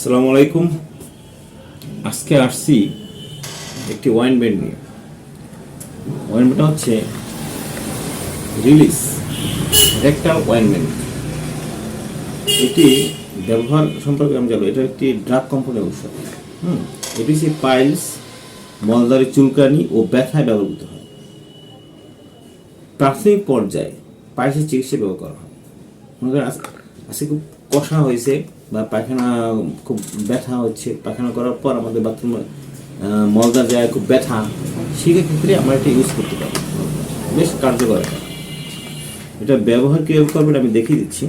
আসসালামু আলাইকুম। আজকে আসছি একটি ওয়াইন ব্যান্ড নিয়ে। ওয়াইন ব্যান্ডটা হচ্ছে রিলিজ একটা ওয়াইন ব্যান্ড এটি ব্যবহার সম্পর্কে আমি জানব। এটা একটি ড্রাগ কোম্পানির ঔষধ। হুম, এটি হচ্ছে পাইলস মলদারি চুলকানি ও ব্যথায় ব্যবহৃত হয়। প্রাথমিক পর্যায়ে পাইলসের চিকিৎসা ব্যবহার করা হয়। মনে করেন আজ- আজকে খুব কষা হয়েছে। বা পায়খানা খুব ব্যথা হচ্ছে পায়খানা করার পর আমাদের বাথরুমে মলদার জায়গায় খুব ব্যথা। সেক্ষেত্রে আমরা এটা ইউজ করতে পারি। বেশ কার্যকর। এটা। ব্যবহার কীভাবে করবেন আমি দেখিয়ে দিচ্ছি।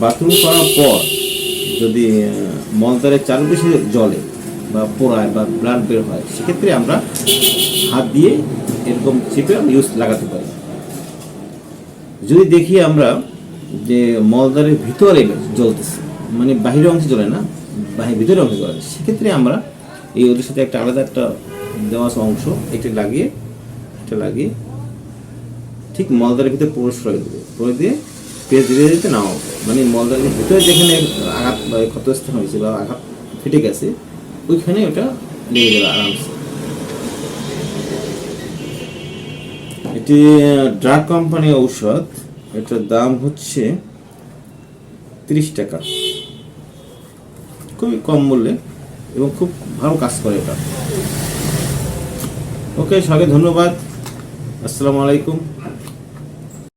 বাথরুম করার পর যদি আহ, মলদ্বারের চারপাশে জলে বা পোড়ায় বা ব্লাড বের হয় সেক্ষেত্রে আমরা হাত দিয়ে এরকম চিপে ইউজ লাগাতে পারি। যদি দেখি আমরা যে মলদ্বারের ভিতরে জ্বলতেছে মানে বাহিরের অংশে জ্বলে না, বাহির ভিতরে অংশে জ্বলে। সেক্ষেত্রে আমরা এই ওদের সাথে একটা আলাদা একটা দেওয়া অংশ, এটা লাগিয়ে এটা লাগিয়ে ঠিক মলদ্বারের ভিতরে প্রবেশ করে দেবে। করে দিয়ে পেজ ধীরে ধীরে নাও মানে মলদ্বারের ভিতরে যেখানে আঘাত বা ক্ষতস্থান হয়েছে বা আঘাত ফেটে গেছে, ওইখানে ওটা লেগে যাবে আরামসে। এটি ড্রাগ কোম্পানি ঔষধ। এটার দাম হচ্ছে তিরিশ টাকা। খুবই কম মূল্যে এবং খুব ভালো কাজ করে এটা। ওকে সবাই ধন্যবাদ। আসসালামু আলাইকুম।